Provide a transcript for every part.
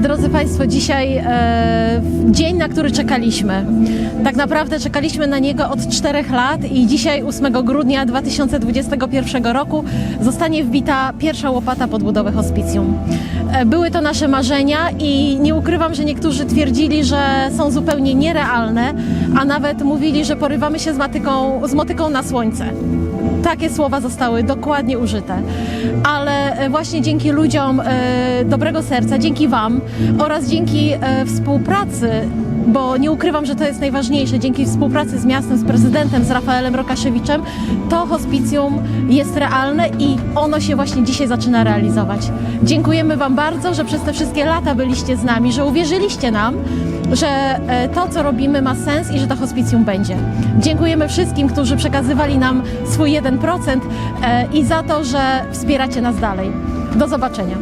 Drodzy Państwo, dzisiaj e, dzień, na który czekaliśmy. Tak naprawdę czekaliśmy na niego od czterech lat i dzisiaj, 8 grudnia 2021 roku, zostanie wbita pierwsza łopata pod budowę hospicjum. E, były to nasze marzenia i nie ukrywam, że niektórzy twierdzili, że są zupełnie nierealne, a nawet mówili, że porywamy się z, matyką, z motyką na słońce. Takie słowa zostały dokładnie użyte. Ale e, właśnie dzięki ludziom e, dobrego serca, dzięki Wam oraz dzięki e, współpracy, bo nie ukrywam, że to jest najważniejsze, dzięki współpracy z miastem, z prezydentem, z Rafaelem Rokaszewiczem, to hospicjum jest realne i ono się właśnie dzisiaj zaczyna realizować. Dziękujemy Wam bardzo, że przez te wszystkie lata byliście z nami, że uwierzyliście nam, że e, to, co robimy, ma sens i że to hospicjum będzie. Dziękujemy wszystkim, którzy przekazywali nam swój 1% e, i za to, że wspieracie nas dalej. Do zobaczenia.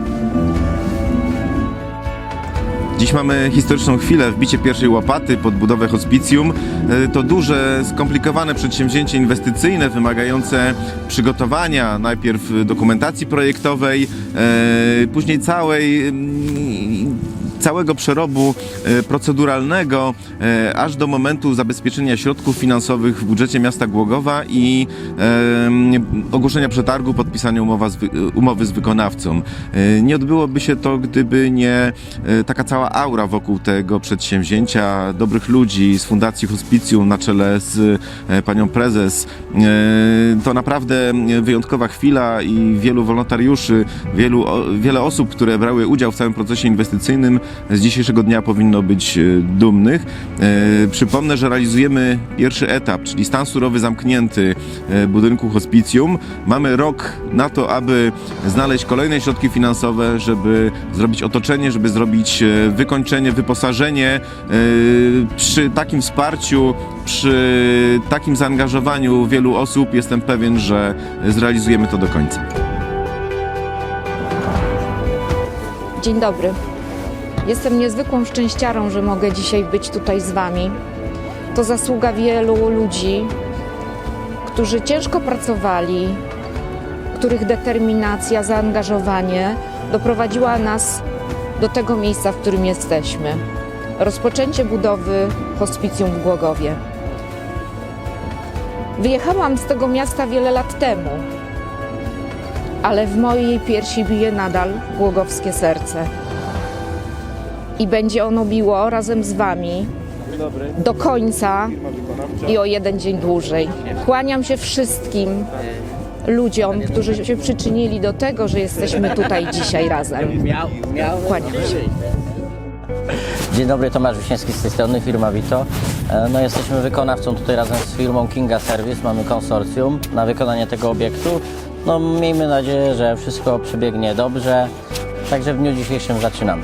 Dziś mamy historyczną chwilę, wbicie pierwszej łapaty pod budowę hospicjum. E, To duże, skomplikowane przedsięwzięcie inwestycyjne wymagające przygotowania najpierw dokumentacji projektowej, później całej mm, całego przerobu e, proceduralnego, e, aż do momentu zabezpieczenia środków finansowych w budżecie miasta Głogowa i ogłoszenia przetargu, podpisania umowy z wykonawcą. E, Nie odbyłoby się to, gdyby nie taka cała aura wokół tego przedsięwzięcia, dobrych ludzi z Fundacji Hospicjum na czele z panią prezes. To naprawdę wyjątkowa chwila i wielu wolontariuszy, wielu, wiele osób, które brały udział w całym procesie inwestycyjnym z dzisiejszego dnia powinno być e, dumnych. E, Przypomnę, że realizujemy pierwszy etap, czyli stan surowy zamknięty e, budynku hospicjum. Mamy rok na to, aby znaleźć kolejne środki finansowe, żeby zrobić otoczenie, żeby zrobić wykończenie, wyposażenie. Przy takim wsparciu, przy takim zaangażowaniu wielu osób jestem pewien, że zrealizujemy to do końca. Dzień dobry. Jestem niezwykłą szczęściarą, że mogę dzisiaj być tutaj z Wami. To zasługa wielu ludzi, którzy ciężko pracowali, których determinacja, zaangażowanie doprowadziła nas do tego miejsca, w którym jesteśmy. Rozpoczęcie budowy hospicjum w Głogowie. Wyjechałam z tego miasta wiele lat temu, ale w mojej piersi bije nadal głogowskie serce. I będzie ono biło razem z Wami do końca i o jeden dzień dłużej. Kłaniam się wszystkim ludziom, którzy się przyczynili do tego, że jesteśmy tutaj dzisiaj razem. Kłaniam się. Dzień dobry, Tomasz Wiśniewski z tej strony, firma Vito. E, No, jesteśmy wykonawcą tutaj razem z firmą Kinga Service, mamy konsorcjum na wykonanie tego obiektu. No, miejmy nadzieję, że wszystko przebiegnie dobrze, także w dniu dzisiejszym zaczynamy.